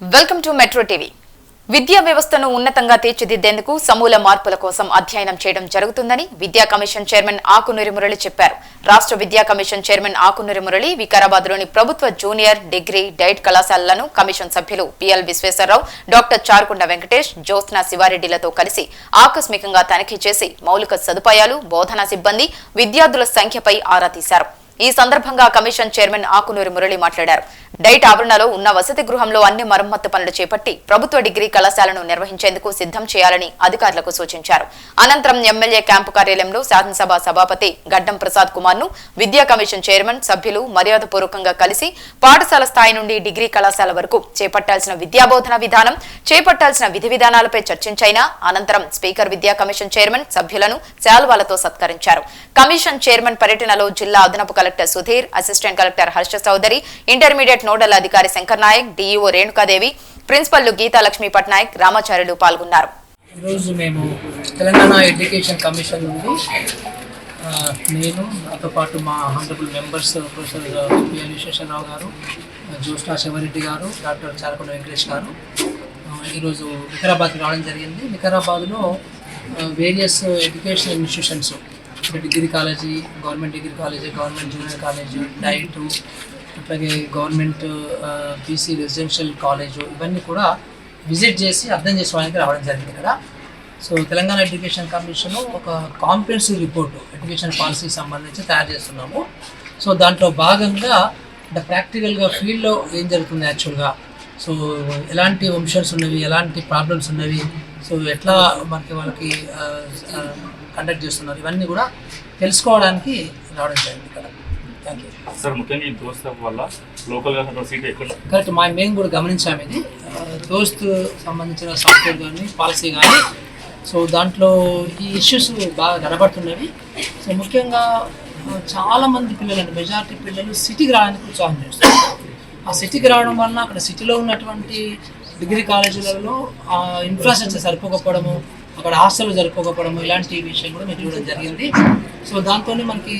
Welcome to metro TV. విద్యా వ్యవస్థను ఉన్నతంగా తీర్చిదిద్దేందుకు సమూల మార్పుల కోసం అధ్యయనం చేయడం జరుగుతుందని విద్యా కమిషన్ చైర్మన్ ఆకునూరి మురళి చెప్పారు. రాష్ట్ర విద్యా కమిషన్ చైర్మన్ ఆకునూరి మురళి వికారాబాద్లోని ప్రభుత్వ జూనియర్ డిగ్రీ డైట్ కళాశాలలను కమిషన్ సభ్యులు P L doctor Charukunda Venkatesh Jyotsna శివారెడ్డిలతో కలిసి ఆకస్మికంగా తనిఖీ చేసి మౌలిక సదుపాయాలు బోధనా సిబ్బంది విద్యార్థుల సంఖ్యపై ఆరా తీశారు. ఈ సందర్భంగా కమిషన్ చైర్మన్ ఆకునూరి మురళి మాట్లాడారు. డైట్ ఆవరణలో ఉన్న వసతి గృహంలో అన్ని మరమ్మత్తు పనులు చేపట్టి ప్రభుత్వ డిగ్రీ కళాశాలను నిర్వహించేందుకు సిద్ధం చేయాలని అధికారులకు సూచించారు. అనంతరం ఎమ్మెల్యే క్యాంపు కార్యాలయంలో శాసనసభ సభాపతి గడ్డం ప్రసాద్ కుమార్ను విద్యా కమిషన్ చైర్మన్ సభ్యులు మర్యాదపూర్వకంగా కలిసి పాఠశాల స్థాయి నుండి డిగ్రీ కళాశాల వరకు చేపట్టాల్సిన విద్యాబోధన విధానం చేపట్టాల్సిన విధి విధానాలపై చర్చించైనా అనంతరం స్పీకర్ విద్యా కమిషన్ చైర్మన్ సభ్యులను శాల్వాలతో సత్కరించారు. కమిషన్ చైర్మన్ పర్యటనలో జిల్లా అదనపు collector Sudheer assistant collector Harsha Chowdary intermediate nodal అధికారి శంకర్ నాయక్ డీఈఓ రేణుకాదేవి ప్రిన్సిపల్లు గీతాలక్ష్మి పట్నాయక్ రామాచార్యులు పాల్గొన్నారు. ఈరోజు మేము తెలంగాణ ఎడ్యుకేషన్ కమిషన్ నుండి నేను నాతో పాటు మా honourable members professor P L Visweswararao Jyotsna Shivareddy గారు డాక్టర్ చారకుల వెంకటేష్ గారు ఈరోజు వికారాబాద్కి రావడం జరిగింది. వికారాబాద్లో various education institutions degree college government degree college government junior college DIET అట్లాగే గవర్నమెంట్ బీసీ రెసిడెన్షియల్ కాలేజు ఇవన్నీ కూడా విజిట్ చేసి అర్థం చేసుకోవడానికి రావడం జరిగింది ఇక్కడ. సో తెలంగాణ ఎడ్యుకేషన్ కమిషన్ ఒక కాంప్రహెన్సివ్ రిపోర్టు ఎడ్యుకేషన్ పాలసీకి సంబంధించి తయారు చేస్తున్నాము. సో దాంట్లో భాగంగా అంటే ప్రాక్టికల్గా ఫీల్డ్లో ఏం జరుగుతుంది యాక్చువల్గా సో ఎలాంటి వంశన్స్ ఉన్నవి ఎలాంటి ప్రాబ్లమ్స్ ఉన్నవి? సో ఎట్లా మనకి వాళ్ళకి కండక్ట్ చేస్తున్నారు? ఇవన్నీ కూడా తెలుసుకోవడానికి రావడం జరిగింది ఇక్కడ. థ్యాంక్ యూ సార్ ముఖ్యంగా ఈ దోస్త వల్ల లోకల్గా సీట్ ఎక్కువ కరెక్ట్ మా మేము కూడా గమనించాము ఇది. దోస్త్ సంబంధించిన సాఫ్ట్వేర్ కానీ పాలసీ కానీ సో దాంట్లో ఈ ఇష్యూస్ బాగా కనబడుతున్నవి. సో ముఖ్యంగా ఆ, చాలా మంది పిల్లలు అంటే మెజారిటీ పిల్లలు సిటీకి రావడానికి ఉత్సాహం చేస్తారు ఆ సిటీకి రావడం వలన అక్కడ సిటీలో ఉన్నటువంటి డిగ్రీ కాలేజీలలో ఆ ఇన్ఫ్రాస్ట్రక్చర్ సరిపోకపోవడము అక్కడ హాస్టల్ సరిపోకపోవడము ఇలాంటి విషయం కూడా మేము చూడడం జరిగింది. సో దాంతోనే మనకి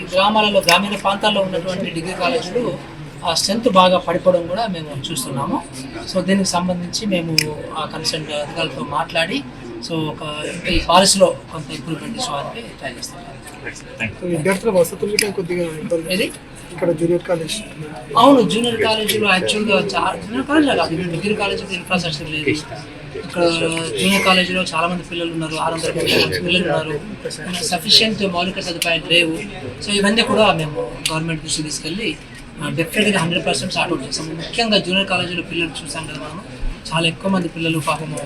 ఈ గ్రామాలలో గ్రామీణ ప్రాంతాల్లో ఉన్నటువంటి డిగ్రీ కాలేజీలు ఆ స్ట్రెంత్ బాగా పడిపోవడం కూడా మేము చూస్తున్నాము. సో దీనికి సంబంధించి మేము ఆ కన్సర్న్ అధికారులతో మాట్లాడి సో ఒక ఈ పాలసీలో కొంత ఇంప్రూవ్మెంట్ తీసుకోవడానికి ట్రై చేస్తాం. థ్యాంక్ విద్యార్థుల వసతులు గిట్ట కొద్దిగా. ఇది ఇక్కడ జూనియర్ కాలేజ్ అవును జూనియర్ కాలేజీలో యాక్చువల్గా చాలా జూనియర్ కాలేజ్ కాదు డిగ్రీ కాలేజీలో ఇన్ఫ్రాస్ట్రక్చర్ లేదు. ఇక్కడ జూనియర్ కాలేజీలో చాలా మంది పిల్లలు ఉన్నారు ఆరు వందల పిల్లలు ఉన్నారు. సఫిషియంట్ మౌలిక సదుపాయాలు లేవు. సో ఇవన్నీ కూడా మేము గవర్నమెంట్ దృష్టి తీసుకెళ్ళి డెఫినెట్గా హండ్రెడ్ పర్సెంట్ సార్ట్ అవుట్ చేస్తాం. ముఖ్యంగా జూనియర్ కాలేజీలో పిల్లలు చూసాం కదా మనం. చాలా ఎక్కువ మంది పిల్లలు పాపము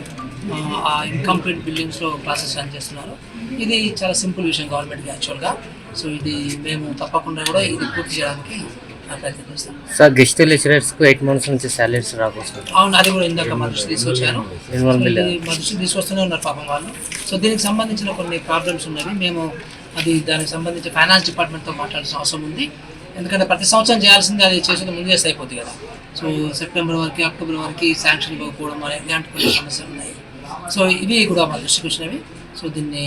ఆ, ఇన్కంప్లీట్ బిల్డింగ్స్లో క్లాసెస్ రన్ చేస్తున్నారు. ఇది చాలా సింపుల్ విషయం గవర్నమెంట్కి యాక్చువల్గా సో ఇది మేము తప్పకుండా కూడా ఇది పూర్తి చేయడానికి ఆ, ప్రయత్నం చేస్తాం. సార్ గెస్ట్ లెక్చరర్స్కు ఎయిట్ మంత్స్ నుంచి సాలరీస్ రాకోసం అవును అది కూడా ఇందాక మా దృష్టి తీసుకొచ్చాను మా దృష్టి తీసుకొస్తూనే ఉన్నారు పాపం వాళ్ళు. సో దీనికి సంబంధించిన కొన్ని ప్రాబ్లమ్స్ ఉన్నవి. మేము అది దానికి సంబంధించి ఫైనాన్స్ డిపార్ట్మెంట్తో మాట్లాడాల్సిన అవసరం ఉంది. ఎందుకంటే ప్రతి సంవత్సరం చేయాల్సింది అది చేసేది ముందు చేస్తే కదా. సో సెప్టెంబర్ వరకు అక్టోబర్ వరకు శాంక్షన్ ఇవ్వకపోవడం అనేది ఇలాంటి కొన్ని సమస్యలు ఉన్నాయి. సో ఇవి కూడా మా దృష్టికి వచ్చినవి. సో దీన్ని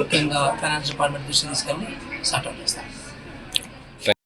ముఖ్యంగా ఫైనాన్స్ డిపార్ట్మెంట్ దృష్టి తీసుకెళ్ళి సార్ట్అవుట్ చేస్తాం.